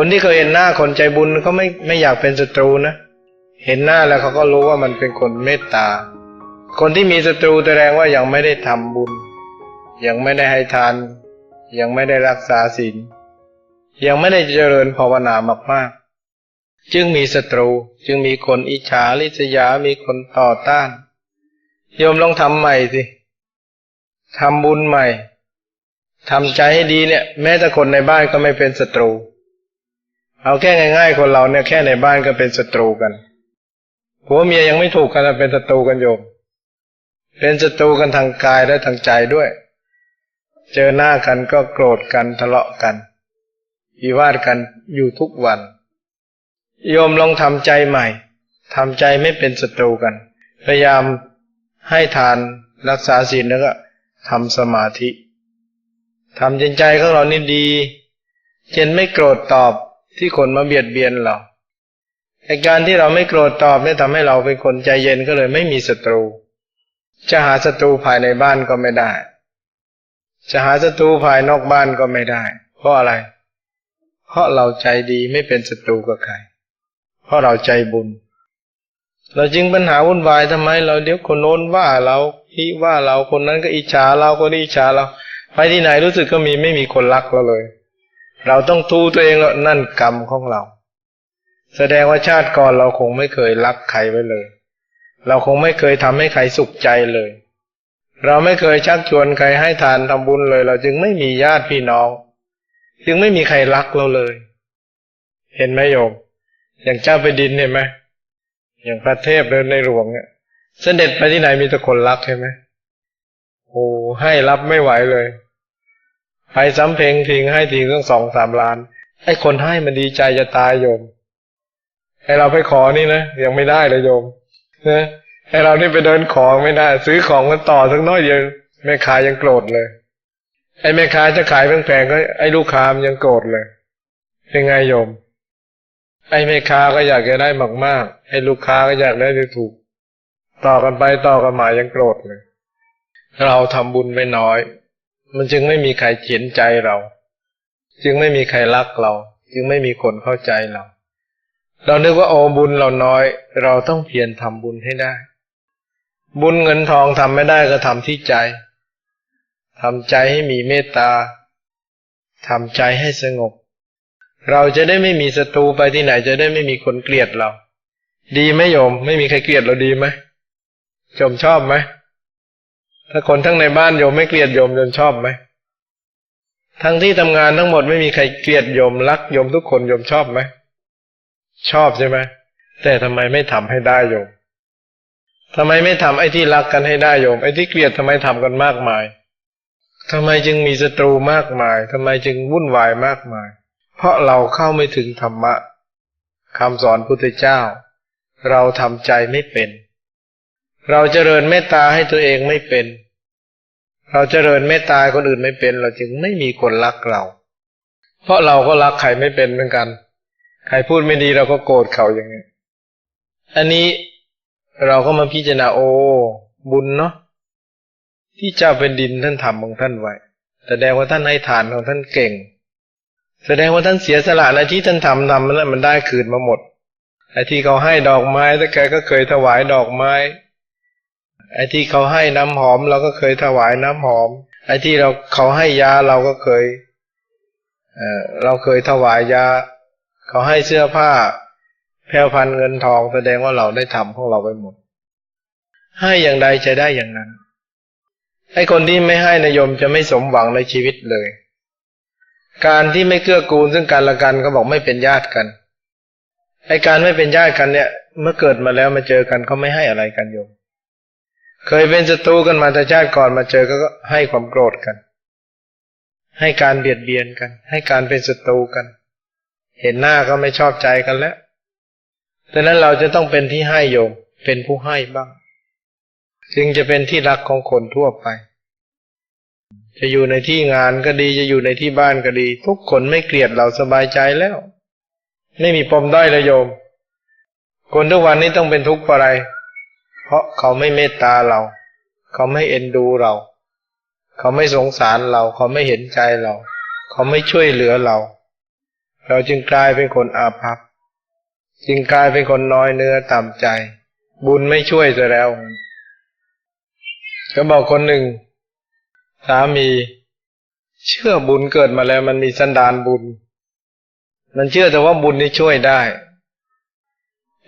คนที่เคยเห็นหน้าคนใจบุญเขาไม่ไม่อยากเป็นศัตรูนะ เห็นหน้าแล้วเขาก็รู้ว่ามันเป็นคนเมตตา คนที่มีศัตรูแสดงว่ายังไม่ได้ทำบุญ ยังไม่ได้ให้ทาน ยังไม่ได้รักษาศีล ยังไม่ได้เจริญภาวนามากๆ จึงมีศัตรู จึงมีคนอิจฉาริษยา มีคนต่อต้าน โยมลองทำใหม่สิทำบุญใหม่ทำใจให้ดีเนี่ย แม้แต่คนในบ้านก็ไม่เป็นศัตรู เอาแค่ง่ายๆ คนเราเนี่ยแค่ในบ้านก็เป็นศัตรูกันผัวเมียยังไม่ถูกกันเป็นศัตรูกันโยม เป็นศัตรูกันทางกายและทางใจด้วย เจอหน้ากันก็โกรธกันทะเลาะกันวิวาทกันอยู่ทุกวัน โยมลองทำใจใหม่ทำใจไม่เป็นศัตรูกัน พยายามให้ทานรักษาศีลแล้วก็ทำสมาธิทำใจใจของเรานี่ดีเช่นไม่โกรธตอบ ที่คนมาเบียดเบียนเราในการที่เราไม่โกรธตอบเนี่ยทำให้เราเป็นคนใจเย็นก็เลยไม่มีศัตรู จะหาศัตรูภายในบ้านก็ไม่ได้ จะหาศัตรูภายนอกบ้านก็ไม่ได้ เพราะอะไร เพราะเราใจดีไม่เป็นศัตรูกับใคร เพราะเราใจบุญ เราจึงปัญหาวุ่นวายทำไม เราเดี๋ยวคนโน้นว่าเราพี่ว่าเราคนนั้นก็อิจฉาเราคนนี้อิจฉาเรา ไปที่ไหนรู้สึกก็มีไม่มีคนรักเราเลย เราต้องทูตัวเองแล้วนั่นกรรมของเรา แสดงว่าชาติก่อนเราคงไม่เคยรักใครไว้เลย เราคงไม่เคยทำให้ใครสุขใจเลย เราไม่เคยชักชวนใครให้ทานทำบุญเลย เราจึงไม่มีญาติพี่น้อง จึงไม่มีใครรักเราเลย เห็นไหมโยม อย่างเจ้าไปดินเห็นไหมอย่างพระเทพเดินในหลวงเนี่ยเสด็จไปที่ไหนมีแต่คนรักใช่ไหมโอ้ให้รับไม่ไหวเลย ให้สำเพ็งทิ้งให้ทิ้งตั้งสองสามล้านไอ้คนให้มันดีใจจะตายโยมให้เราไปขอนี่นะยังไม่ได้เลยโยมนะให้เรานี่ไปเดินของไม่ได้ ซื้อของกันต่อสักน้อยเดียวแม่ค้ายังโกรธเลย ไอ้แม่ค้าจะขายแพงๆก็ไอ้ลูกค้ามันยังโกรธเลยเป็นไงโยม ไอ้แม่ค้าก็อยากจะได้มากๆไอ้ลูกค้าก็อยากได้ถูก ต่อกันไปต่อกันมายังโกรธเลย เราทำบุญไม่น้อย มันจึงไม่มีใครเขียนใจเรา จึงไม่มีใครรักเรา จึงไม่มีคนเข้าใจเรา เรานึกว่าโอ้บุญเราน้อย เราต้องเพียรทำบุญให้ได้ บุญเงินทองทำไม่ได้ก็ทำที่ใจทำใจให้มีเมตตาทำใจให้สงบ เราจะได้ไม่มีศัตรูไปที่ไหนจะได้ไม่มีคนเกลียดเรา ดีไหมโยม ไม่มีใครเกลียดเราดีไหมโยมชอบไหม ถ้าคนทั้งในบ้านโยมไม่เกลียดโยมโยมชอบไหมทั้งที่ทำงานทั้งหมดไม่มีใครเกลียดโยมรักโยมทุกคนโยมชอบไหมชอบใช่ไหมแต่ทำไมไม่ทำให้ได้โยมทำไมไม่ทำไอ้ที่รักกันให้ได้โยม ไอ้ที่เกลียดทำไมทำกันมากมายทำไมจึงมีศัตรูมากมายทำไมจึงวุ่นวายมากมาย เพราะเราเข้าไม่ถึงธรรมะคำสอนพุทธเจ้า เราทำใจไม่เป็น เราเจริญเมตตาให้ตัวเองไม่เป็น เราเจริญเมตตาคนอื่นไม่เป็น เราจึงไม่มีคนรักเรา เพราะเราก็รักใครไม่เป็นเหมือนกัน ใครพูดไม่ดีเราก็โกรธเขาอย่างนี้อันนี้เราก็มาพิจารณาโอ้บุญเนาะที่เจ้าเป็นดินท่านทำของท่านไว้แสดงว่าท่านให้ทานของท่านเก่ง แสดงว่าท่านเสียสละอะไรที่ท่านทำทำนั้นมันได้คืนมาหมดไอ้ที่เขาให้ดอกไม้แต่แกก็เคยถวายดอกไม้ ไอ้ที่เขาให้น้ำหอม เราก็เคยถวายน้ำหอม ไอ้ที่เราเขาให้ยาเราก็เคยเออเราเคยถวายยา เขาให้เสื้อผ้า แพรวพันเงินทองแสดงว่าเราได้ทำของเราไปหมด ให้อย่างใดจะได้อย่างนั้นไอ้คนที่ไม่ให้นายมจะไม่สมหวังในชีวิตเลย การที่ไม่เกื้อกูลซึ่งกันและกันเขาบอกไม่เป็นญาติกันไอ้การไม่เป็นญาติกันเนี่ย เมื่อเกิดมาแล้วมาเจอกันเขาไม่ให้อะไรกันโยม เคยเป็นศัตรูกันมาแต่ชาติก่อนมาเจอก็ให้ความโกรธกัน ให้การเบียดเบียนกัน ให้การเป็นศัตรูกัน เห็นหน้าก็ไม่ชอบใจกันแล้วดังนั้นเราจะต้องเป็นที่ให้โยม เป็นผู้ให้บ้าง จึงจะเป็นที่รักของคนทั่วไป จะอยู่ในที่งานก็ดีจะอยู่ในที่บ้านก็ดี ทุกคนไม่เกลียดเราสบายใจแล้ว ไม่มีปมด้อยเลยโยม คนทุกวันนี้ต้องเป็นทุกข์เพราะอะไร เพราะเขาไม่เมตตาเรา เขาไม่เอ็นดูเรา เขาไม่สงสารเรา เขาไม่เห็นใจเรา เขาไม่ช่วยเหลือเรา เราจึงกลายเป็นคนอาภัพจึงกลายเป็นคนน้อยเนื้อต่ำใจ บุญไม่ช่วยจะแล้ว ก็บอกคนหนึ่ง สามี เชื่อบุญเกิดมาแล้วมันมีสันดานบุญ มันเชื่อแต่ว่าบุญนี่ช่วยได้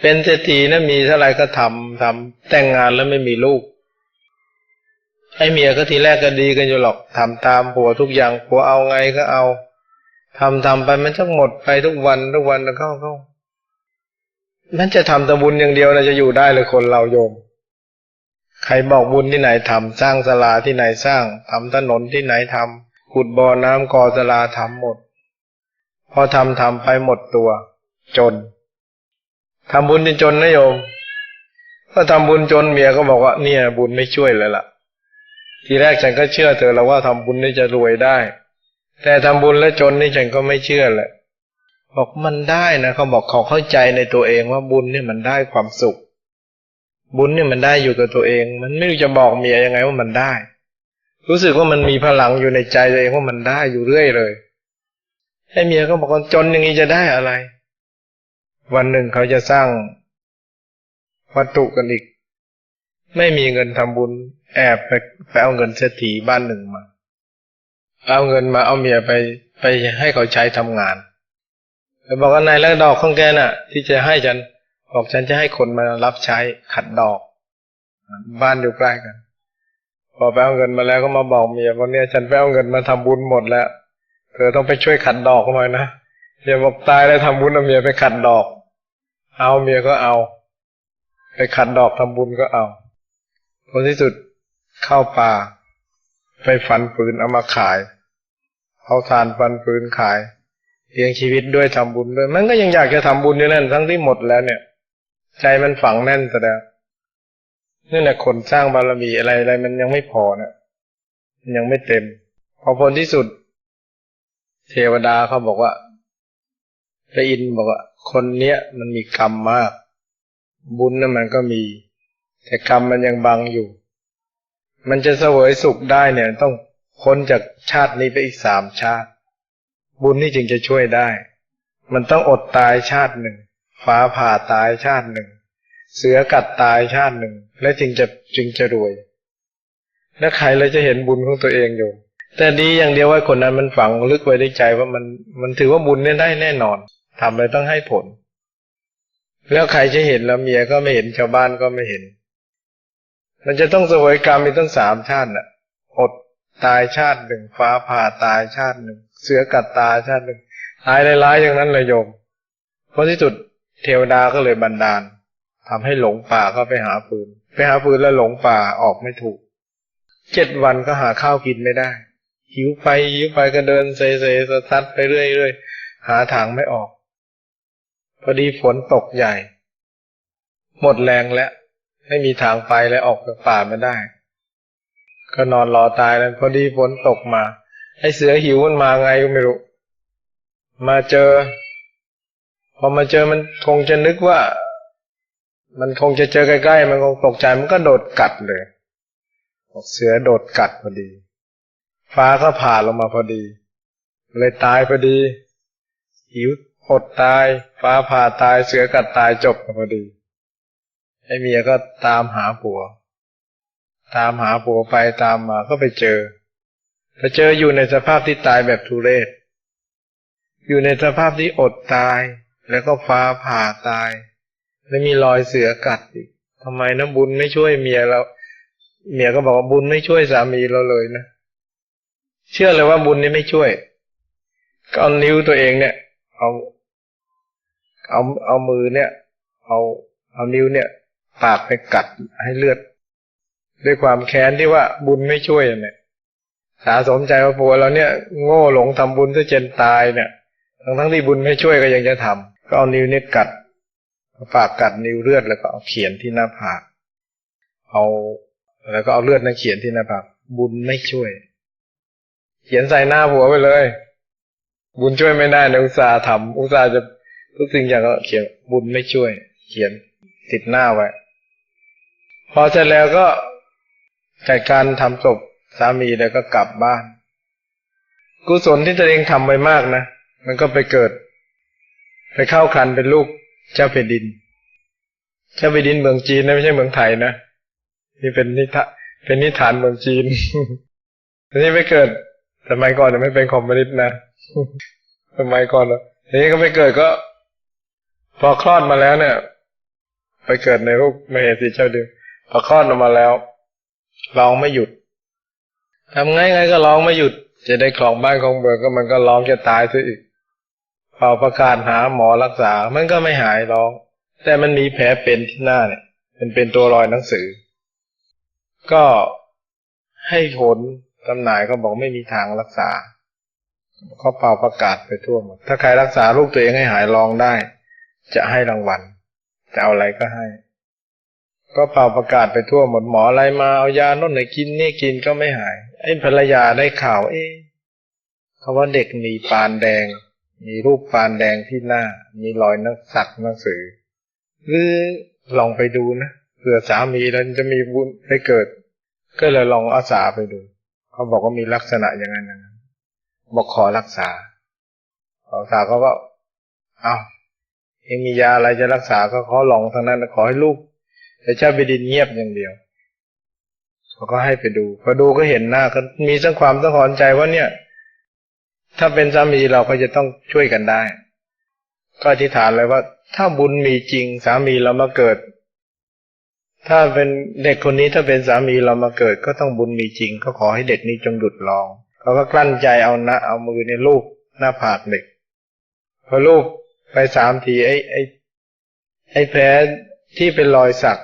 เป็นเศรษฐีนะมีเท่าไรก็ทำทำแต่งงานแล้วไม่มีลูกไอ้เมียก็ทีแรกก็ดีกันอยู่หรอกทำตามผัวทุกอย่างผัวเอาไงก็เอาทำทำไปมันจะหมดไปทุกวันทุกวันแล้วเข้าเข้านั่นจะทำแต่บุญอย่างเดียวเราจะอยู่ได้เลยคนเราโยม ใครบอกบุญที่ไหนทำสร้างศาลาที่ไหนสร้างทำถนนที่ไหนทำขุดบ่อน้ำก่อศาลาทำหมด พอทำทำไปหมดตัว จน ทำบุญจนนะโยมก็ทำบุญจนเมียก็บอกว่า เนี่ย บุญไม่ช่วยเลยล่ะ ทีแรกฉันก็เชื่อเธอแล้วว่าทำบุญนี่จะรวยได้ แต่ทำบุญแล้วจนนี่ฉันก็ไม่เชื่อแหละบอกมันได้นะเขาบอกเขาเข้าใจในตัวเองว่าบุญเนี่ยมันได้ความสุข บุญเนี่ยมันได้อยู่กับตัวเอง มันไม่รู้จะบอกเมียยังไงว่ามันได้ รู้สึกว่ามันมีพลังอยู่ในใจตัวเองว่ามันได้อยู่เรื่อยเลยให้เมียก็บอกว่าจนอย่างนี้จะได้อะไร วันหนึ่งเขาจะสร้างวัตถุกันอีก ไม่มีเงินทำบุญ แอบไปไปเอาเงินเศรษฐีบ้านหนึ่งมา เอาเงินมาเอาเมียไปไปให้เขาใช้ทำงานแล้วบอกว่านายแล้วดอกของแกน่ะ ที่จะให้ฉันบอกฉันจะให้คนมารับใช้ขัดดอก บ้านอยู่ใกล้กัน พอไปเอาเงินมาแล้วก็มาบอกเมียว่าเนี่ยฉันไปเอาเงินมาทำบุญหมดแล้ว เธอต้องไปช่วยขัดดอกหน่อยนะเมียบอกตายแล้วทำบุญเอาเมียไปขัดดอก เอาเมียก็เอา ไปขัดดอกทำบุญก็เอาผลที่สุดเข้าป่า ไปฟันปืนเอามาขายเอาทานฟันปืนขายเลี้ยงชีวิตด้วยทำบุญด้วยมันก็ยังอยากจะทำบุญอยู่นั่นทั้งที่หมดแล้วเนี่ย ใจมันฝังแน่นแต่แล้วนี่แหละคนสร้างบารมีอะไรอะไรมันยังไม่พอนะมันยังไม่เต็ม พอผลที่สุด เทวดาเขาบอกว่า พระอินทร์บอกว่าคนเนี้ยมันมีกรรมมาก บุญนั่นมันก็มี แต่กรรมมันยังบังอยู่ มันจะเสวยสุขได้เนี่ยต้องพ้นจากชาตินี้ไปอีกสามชาติ บุญนี่จึงจะช่วยได้ มันต้องอดตายชาติหนึ่งฟ้าผ่าตายชาติหนึ่ง เสือกัดตายชาติหนึ่ง และจึงจะจึงจะรวย แล้วใครเลยจะเห็นบุญของตัวเองอยู่ แต่ดีอย่างเดียวว่าคนนั้นมันฝังลึกไว้ในใจว่ามันมันถือว่าบุญเนี่ยได้แน่นอน ทำเลยต้องให้ผล แล้วใครจะเห็นแล้วเมียก็ไม่เห็นชาวบ้านก็ไม่เห็น มันจะต้องเสวยกรรมมีตั้งสามชาติน่ะ อดตายชาติหนึ่งฟ้าผ่าตายชาติหนึ่ง เสือกัดตายชาติหนึ่งตายร้ายๆอย่างนั้นเลยโยมเพราะที่สุดเทวดาก็เลยบันดาลทำให้หลงป่าก็ไปหาปืน ไปหาปืนแล้วหลงป่าออกไม่ถูกเจ็ดวันก็หาข้าวกินไม่ได้หิวไปหิวไปก็เดินเซเซสะทัดไปเรื่อยๆหาทางไม่ออก พอดีฝนตกใหญ่ หมดแรงแล้วไม่มีทางไปแล้วออกจากป่าไม่ได้ ก็นอนรอตายแล้วพอดีฝนตกมา ไอเสือหิวมันมาไงก็ไม่รู้ มาเจอ พอมาเจอมันคงจะนึกว่า มันคงจะเจอใกล้ๆมันคงตกใจมันก็โดดกัดเลยบอกเสือโดดกัดพอดี ฟ้าก็ผ่าลงมาพอดี เลยตายพอดีหิว อดตายฟ้าผ่าตายเสือกัดตายจบพอดีไอ้เมียก็ตามหาผัว ตามหาผัวไปตามมาก็ไปเจอไปเจออยู่ในสภาพที่ตายแบบทุเรศ อยู่ในสภาพที่อดตาย แล้วก็ฟ้าผ่าตาย แล้วมีรอยเสือกัดอีกทำไมนะบุญไม่ช่วยเมียเราเมียก็บอกว่าบุญไม่ช่วยสามีเราเลยนะ เชื่อเลยว่าบุญนี่ไม่ช่วยก็เอานิ้วตัวเองเนี่ย เอา เอาเอามือเนี่ย เอาเอานิ้วเนี่ยปากไปกัดให้เลือด ด้วยความแค้นที่ว่าบุญไม่ช่วยเนี่ยสาสมใจว่าผัวเราเนี่ย โง่หลงทำบุญซะเจนตายเนี่ย ทั้งทั้งที่บุญไม่ช่วยก็ยังจะทำก็เอานิ้วเนี่ยกัดปากกัดนิ้วเลือดแล้วก็เอาเขียนที่หน้าผากเอาแล้วก็เอาเลือดนั้นเขียนที่หน้าผากบุญไม่ช่วย เขียนใส่หน้าผัวไปเลย บุญช่วยไม่ได้นะอุตส่าห์ทำอุตส่าห์จะ ทุกสิ่งอย่างก็เขียนบุญไม่ช่วย เขียนติดหน้าไว้ พอเสร็จแล้วก็จัดการทำศพสามีแล้วก็กลับบ้าน กุศลที่ตัวเองทำไปมากนะ มันก็ไปเกิด ไปเข้าคันเป็นลูกเจ้าแผ่นดิน เจ้าแผ่นดินเมืองจีนนะไม่ใช่เมืองไทยนะนี่เป็นนิทะเป็นนิทานเมืองจีนทีนี้ไม่เกิดสมัยก่อนเนี่ยไม่เป็นคอมมิวนิสต์นะสมัยก่อนเนอะทีนี้ก็ไม่เกิดก็ พอคลอดมาแล้วเนี่ย ไปเกิดในรูปมเหสีเจ้าเดิมพอคลอดออกมาแล้วร้องไม่หยุดทำไงไงก็ร้องไม่หยุด จะได้คลองบ้านของเมืองก็มันก็ร้องจะตายซะอีกพอประกาศหาหมอรักษา มันก็ไม่หายร้อง แต่มันมีแผลเป็นที่หน้าเนี่ยเป็นเป็นตัวรอยหนังสือ ก็ให้ผลจำหน่ายก็บอกไม่มีทางรักษาเขาเป่าประกาศไปทั่วหมด ถ้าใครรักษาลูกตัวเองให้หายร้องได้ จะให้รางวัล จะเอาอะไรก็ให้ ก็เป่าประกาศไปทั่วหมดหมออะไรมาเอายาโน่นไหนกินนี่กินก็ไม่หาย ไอ้ภรรยาได้ข่าว เอ๊ะเขาว่าเด็กมีปานแดง มีรูปปานแดงที่หน้า มีรอยนักสักหนังสือ หรือลองไปดูนะเผื่อสามีเราจะมีบุญได้เกิด ก็เลยลองอาสาไปดู เขาบอกว่ามีลักษณะอย่างนั้นบอกขอรักษาขอรักษาเขาก็เอา เองมียาอะไรจะรักษาก็ขอลองทางนั้นขอให้ลูกแต่เจ้าบิดินเงียบอย่างเดียวเขาก็ให้ไปดู พอดูก็เห็นหน้าก็มีสังความสังหรณ์ใจว่าเนี่ย ถ้าเป็นสามีเราก็จะต้องช่วยกันได้ ก็อธิษฐานเลยว่า ถ้าบุญมีจริงสามีเรามาเกิด ถ้าเป็นเด็กคนนี้ถ้าเป็นสามีเรามาเกิด ก็ต้องบุญมีจริง ก็ขอให้เด็กนี้จงหยุดลองเขาก็กลั้นใจเอานะเอามือในลูกหน้าผากเด็กพอลูก ไปสามทีไอ้ไอ้ไอ้แผลที่เป็นรอยสัก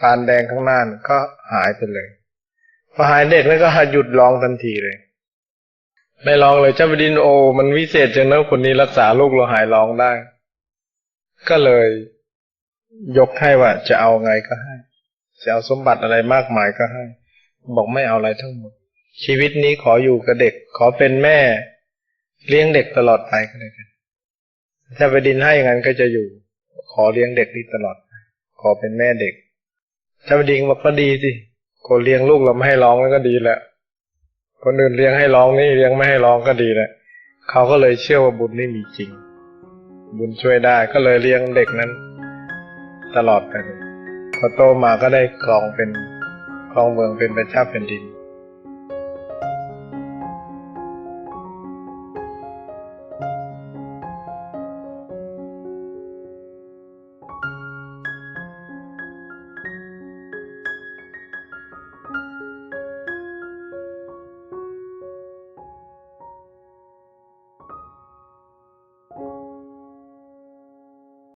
ปานแดงข้างหน้านก็หายไปเลยพอหายเด็กนั้นก็หยุดร้องทันทีเลย ไม่ร้องเลยเจ้าบดินโอ มันวิเศษจังนะคนนี้รักษาลูกเราหายร้องได้ ก็เลย ยกให้ว่า จะเอาไงก็ให้ จะเอาสมบัติอะไรมากมายก็ให้ บอกไม่เอาอะไรทั้งหมด ชีวิตนี้ขออยู่กับเด็ก ขอเป็นแม่ เลี้ยงเด็กตลอดไปก็เลยกัน ถ้าไปดินให้อย่างนั้นก็จะอยู่ ขอเลี้ยงเด็กนี้ตลอด ขอเป็นแม่เด็ก ถ้าไปดินบอกก็ดีสิคนเลี้ยงลูกเราไม่ให้ร้องแล้วก็ดีแหละ คนอื่นเลี้ยงให้ร้องนี่เลี้ยงไม่ให้ร้องก็ดีแหละ เขาก็เลยเชื่อว่าบุญนี่มีจริง บุญช่วยได้ก็เลยเลี้ยงเด็กนั้น ตลอดไปพอโตมาก็ได้ครองเป็นครองเมืองเป็นพระเจ้าแผ่นดิน